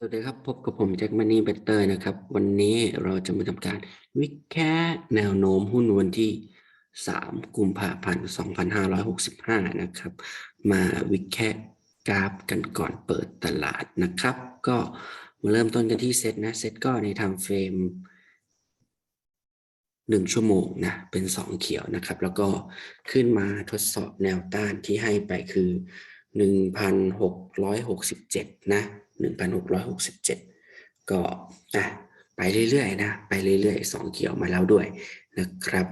สวัสดีครับ พบกับผมแจ็คมันนี่เบตเตอร์นะครับ วันนี้เราจะมาทำการวิเคราะห์แนวโน้มหุ้นวันที่ 3 กุมภาพันธ์ 2565 นะครับ มาวิเคราะห์กราฟกันก่อนเปิดตลาดนะครับ ก็มาเริ่มต้นกันที่เซตนะ เซตก็ในทางเฟรม 1 ชั่วโมงนะ เป็น 2 เขียวนะครับ แล้วก็ขึ้นมาทดสอบแนวต้านที่ให้ไปคือ 1,667 นะ 1,667 ก็นะไปเรื่อยๆนะไปเรื่อยๆ 2เกี่ยวมาแล้วด้วยนะครับ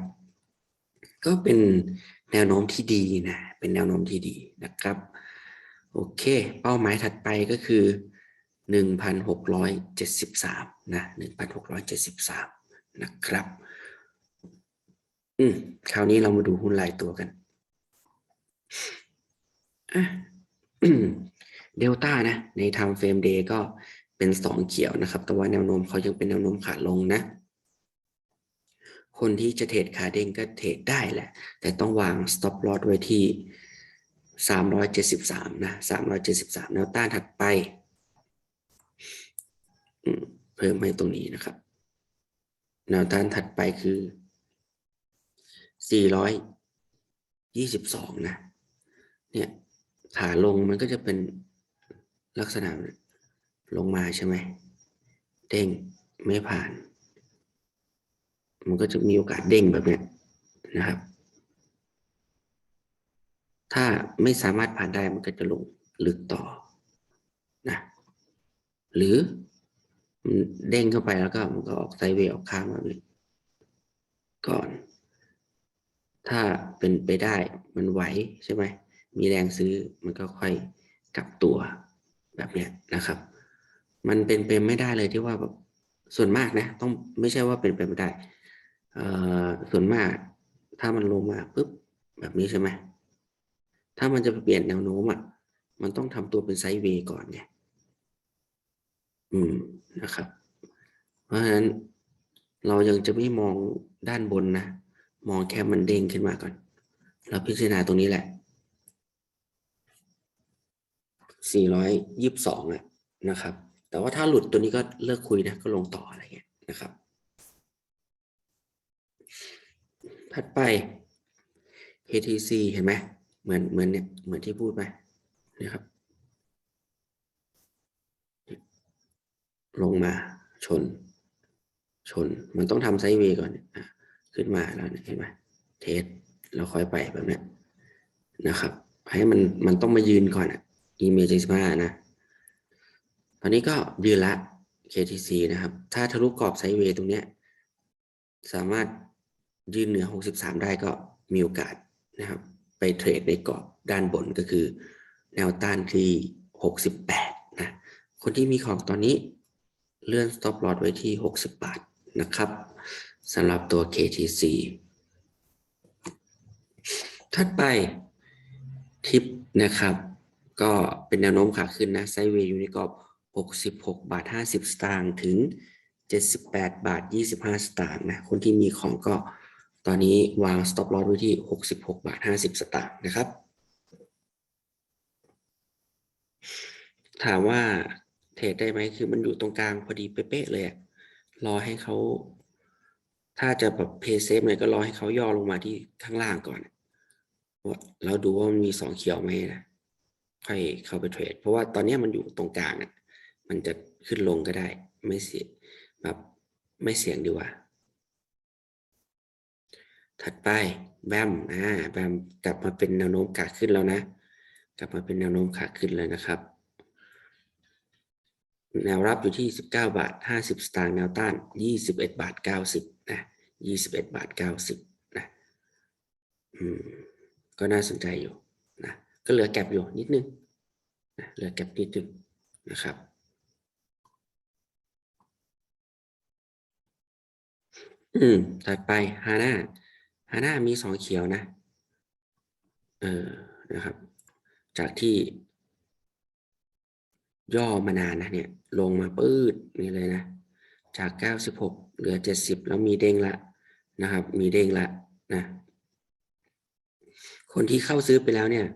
ก็เป็นแนวโน้มที่ดีนะเป็นแนวโน้มที่ดีนะครับโอเค เป้าหมายถัดไปก็คือ 1,673นะ1,673 นะครับ อืมคราวนี้เรามาดูหุ้นรายตัวกัน เดลต้านะใน time frame day ก็เป็นสองเขียวนะครับ แต่ว่าแนวโน้มเขายังเป็นแนวโน้มขาลงนะ คนที่จะเทรดขาเด้งก็เทรดได้แหละ แต่ต้องวาง stop loss ไว้ที่สามร้อยเจ็ดสิบสามนะสามร้อยเจ็ดสิบสามแนวต้านถัดไป เพิ่มให้ตรงนี้นะครับ แนวต้านถัดไปคือสี่ร้อยยี่สิบสองนะ เนี่ยขาลงมันก็จะเป็น ลักษณะลงมาใช่ไหมเด้งไม่ผ่าน มันก็จะมีโอกาสเด้งแบบเนี้ยนะครับ ถ้าไม่สามารถผ่านได้มันก็จะลงลึกต่อนะหรือเด้งเข้าไปแล้วก็มันก็ออกไซเวย์ออกข้างแบบนี้ก่อน ถ้าเป็นไปได้มันไหวใช่ไหมมีแรงซื้อมันก็ค่อยกลับตัว แบบเนี้ยนะครับ มันเป็นไปไม่ได้เลยที่ว่าแบบส่วนมากนะต้องไม่ใช่ว่าเป็นไปไม่ได้เอ่อส่วนมากถ้ามันลงมาปุ๊บแบบนี้ใช่ไหมถ้ามันจะเปลี่ยนแนวโน้มอะมันต้องทำตัวเป็นไซด์เวย์ก่อนไงอืมนะครับ เพราะฉะนั้นเรายังจะไม่มองด้านบนนะ มองแค่มันเด้งขึ้นมาก่อนแล้วพิจารณาตรงนี้แหละ 422อะนะครับ แต่ว่าถ้าหลุดตัวนี้ก็เลิกคุยนะก็ลงต่ออะไรเงี้ยนะครับ ถัดไป KTC เห็นไหมเหมือนเหมือนเนี่ยเหมือนที่พูดไหมนะครับ ลงมาชน ชน มันต้องทำไซด์เวย์ก่อนอขึ้นมาแล้วเห็นไหมเทสแล้วค่อยไปแบบนี้นะครับ ให้มันมันต้องมายืนก่อนอะ image มานะ ตอนนี้ก็ยืนละ KTC นะครับ ถ้าทะลุกรอบไซด์เวย์ตรงเนี้ย สามารถยืนเหนือ 63 ได้ก็มีโอกาสนะครับ ไปเทรดในกรอบด้านบนก็คือ แนวต้านที่ 68 นะ คนที่มีของตอนนี้เลื่อน stop loss ไว้ที่ 60 บาทนะครับสำหรับตัว KTC ถัดไปทิปนะครับ ก็เป็นแนวโน้มขาขึ้นนะไซเวย์อยู่ในกรอบ 66 บาท 50 สตางค์ถึง 78 บาท 25 สตางค์นะคนที่มีของก็ตอนนี้วาง stop loss ไว้ที่ 66 บาท 50 สตางค์นะครับ ถามว่าเทรดได้ไหมคือมันอยู่ตรงกลางพอดีเป๊ะเลยอะรอให้เขาถ้าจะแบบเพย์เซฟเลยก็รอให้เขาย่อลงมาที่ข้างล่างก่อน แล้วดูว่ามันมีสองเขียวไหมนะ ค่อยเข้าไปเทรด เพราะว่าตอนนี้มันอยู่ตรงกลางอะมันจะขึ้นลงก็ได้ ไม่เสียแบบไม่เสี่ยงดีกว่า ถัดไปแบมอ่าแบมกลับมาเป็นแนวโน้มขาขึ้นแล้วนะ กลับมาเป็นแนวโน้มขาขึ้นเลยนะครับ แนวรับอยู่ที่ 19 บาท 50 สตางค์แนวต้าน 21 บาท 90นะ21 บาท 90นะอืมก็น่าสนใจอยู่นะ ก็เหลือแก็บอยู่นิดนึงนะเหลือแก็บนิดนึงนะครับอืมถัดไปฮาน่าฮาน่ามีสองเขียวนะ เออนะครับ จากที่ ย่อมานานนะเนี่ย ลงมาปืดนี่เลยนะ จาก96เหลือ70แล้วมีเด้งละนะครับ มีเด้งละนะ คนที่เข้าซื้อไปแล้วเนี่ย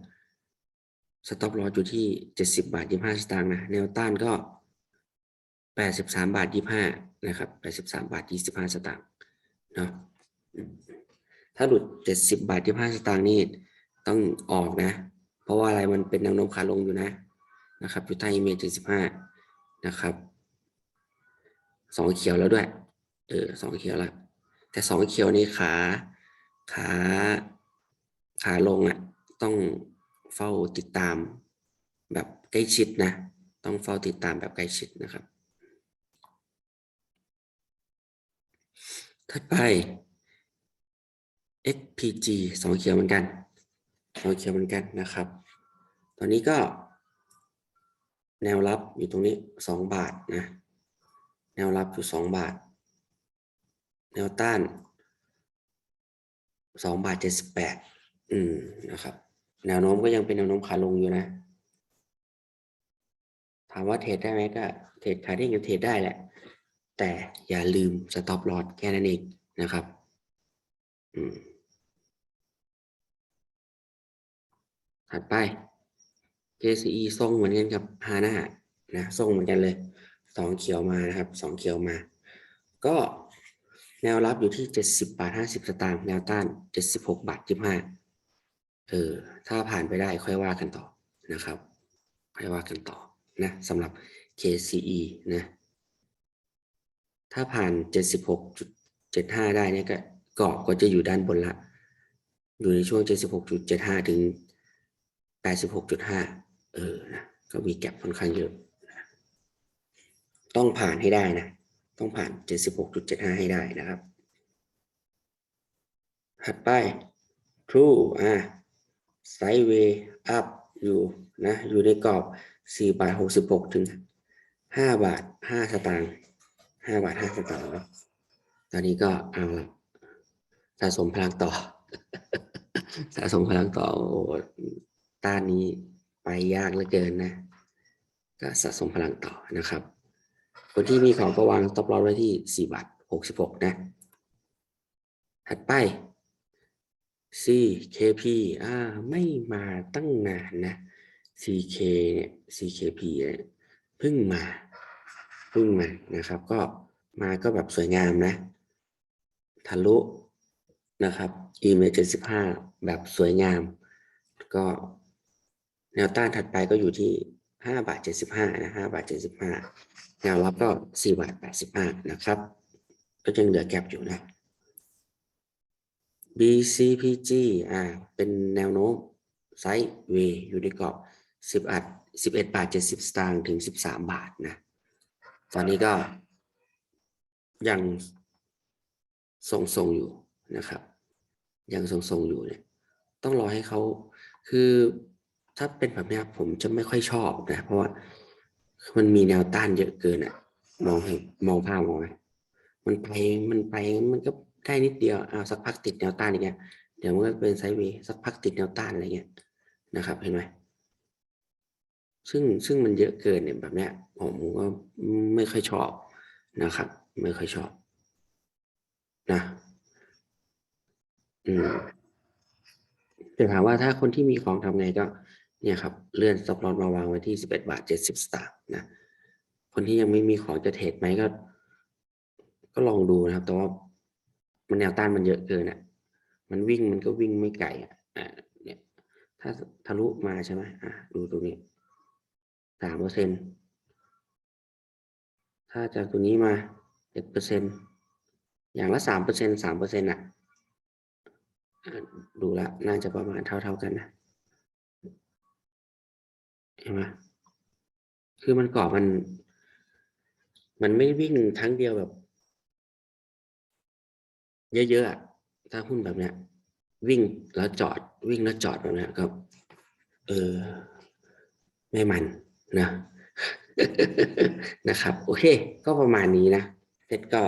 สต็อปลอสอยู่ที่70บาท25สตางค์นะแนวต้านก็แปดสิบสามบาทยี่ห้านะครับแปดสิบสามบาทยี่สิบห้าสตางค์เนาะถ้าหลุดเจ็ดสิบาทยี่ห้าสตางค์นี่ต้องออกนะ เพราะว่าอะไรมันเป็นแนวโน้มขาลงอยู่นะนะครับอยู่ใต้เมจเจ็ดสิบห้านะครับสองเขียวแล้วด้วยเออสองเขียวแล้วแต่สองเขียวนี่ขาขาขาลงอะต้อง เฝ้าติดตามแบบใกล้ชิดนะ ต้องเฝ้าติดตามแบบใกล้ชิดนะครับ ถัดไป XPG สองเขียวเหมือนกันสองเขียวเหมือนกันนะครับ ตอนนี้ก็ แนวรับอยู่ตรงนี้สองบาทนะ แนวรับอยู่สองบาท แนวต้านสองบาทเจ็ดสิบแปดอืมนะครับ แนวโน้มก็ยังเป็นแนวโน้มขาลงอยู่นะ ถามว่าเทรดได้ไหมก็เทรดขาเด้งก็เทรดได้แหละ แต่อย่าลืมสต็อปลอสแค่นั้นเองนะครับ อืมถัดไป KCE ทรงเหมือนกันกับฮาน่านะทรงเหมือนกันเลยสองเขียวมานะครับสองเขียวมา ก็แนวรับอยู่ที่เจ็ดสิบาทห้าสิบสตางค์แนวต้านเจ็ดสิบหกบาทยี่ห้า เออถ้าผ่านไปได้ค่อยว่ากันต่อนะครับ ค่อยว่ากันต่อนะสำหรับ KCE นะถ้าผ่านเจ็ดสิบหกจุดเจ็ดห้าได้เนี่ยก็กรอบก็จะอยู่ด้านบนละ อยู่ในช่วงเจ็ดสิบหกจุดเจ็ดห้าถึงแปดสิบหกจุดห้าเออนะก็มีแก็บค่อนข้างเยอะ ต้องผ่านให้ได้นะ ต้องผ่านเจ็ดสิบหกจุดเจ็ดห้าให้ได้นะครับ ถัดไป True อ่า Sideway up อยู่นะอยู่ในกรอบสี่บาทหกสิบหกถึงห้าบาทห้าสตางค์ห้าบาทห้าสตางค์ตอนนี้ก็เอาละสะสมพลังต่อ สะสมพลังต่อ โอ้ต้านนี้ไปยากเหลือเกินนะ ก็สะสมพลังต่อนะครับ คนที่มีของก็วางต็อปลอสไว้ที่สี่บาทหกสิบหกนะ ถัดไป CKP อ่าไม่มาตั้งนานนะ CK เนี่ย CKP เนี่ยเพิ่งมาเพิ่งมานะครับ ก็มาก็แบบสวยงามนะ ทะลุนะครับ e m a 75 แบบสวยงาม ก็แนวต้านถัดไปก็อยู่ที่5บาท75นะ5บาท75แนวรับก็4บาท85นะครับ ก็ยังเหลือแก็บอยู่นะ BCPG อ่า เป็นแนวโน้มไซด์เวย์อยู่ในกรอบ10อัด11 บาท 70 สตางค์ถึง 13 บาทนะ ตอนนี้ก็ยังทรงๆอยู่นะครับ ยังทรงๆอยู่เนี่ย ต้องรอให้เขาคือถ้าเป็นแบบนี้ผมจะไม่ค่อยชอบนะ เพราะว่ามันมีแนวต้านเยอะเกินอะมองให้มองภาพมองไหมมันไปมันไปมันก็ ได้นิดเดียวเอาสักพักติดแนวต้านอย่างเงี้ยเดี๋ยวมันก็เป็นไซด์เวย์สักพักติดแนวต้านอะไรเงี้ยนะครับเห็นไหมซึ่งซึ่งมันเยอะเกินเนี่ยแบบเนี้ยผมก็ไม่ค่อยชอบนะครับ ไม่ค่อยชอบนะอืมแต่ถามว่าถ้าคนที่มีของทำไงก็ เนี่ยครับ เลื่อนสต็อปลอสมาวางไว้ที่สิบเอ็ดบาทเจ็ดสิบสตางค์นะคนที่ยังไม่มีของจะเทรดไหมก็ ก็ลองดูนะครับ แต่ว่า มันแนวต้านมันเยอะเกินอะ มันวิ่งมันก็วิ่งไม่ไกลอะอ่าเนี่ยถ้าทะลุมาใช่ไหมอ่าดูตรงนี้สามเปอร์เซ็นถ้าจากตัวนี้มาเจ็ดเปอร์เซ็นอย่างละสามเปอร์เซ็นสามเปอร์เซ็นอะอ่าดูละน่าจะประมาณเท่าๆกันนะเห็นไหมคือมันกรอบมัน มันไม่วิ่งครั้งเดียวแบบ เยอะๆถ้าหุ้นแบบเนี้ย วิ่งแล้วจอด วิ่งแล้วจอดแบบเนี้ยก็เออไม่มันนะนะครับ โอเค ก็ประมาณนี้นะเฟดก็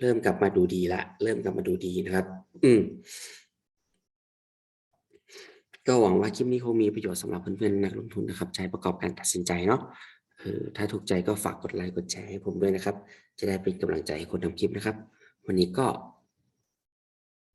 เริ่มกลับมาดูดีละ เริ่มกลับมาดูดีนะครับ อืม ก็หวังว่าคลิปนี้คงมีประโยชน์สำหรับเพื่อนๆนักลงทุนนะครับ ใช้ประกอบการตัดสินใจเนาะเออถ้าถูกใจก็ฝากกดไลค์กดแชร์ให้ผมด้วยนะครับ จะได้เป็นกำลังใจให้คนทำคลิปนะครับ วันนี้ก็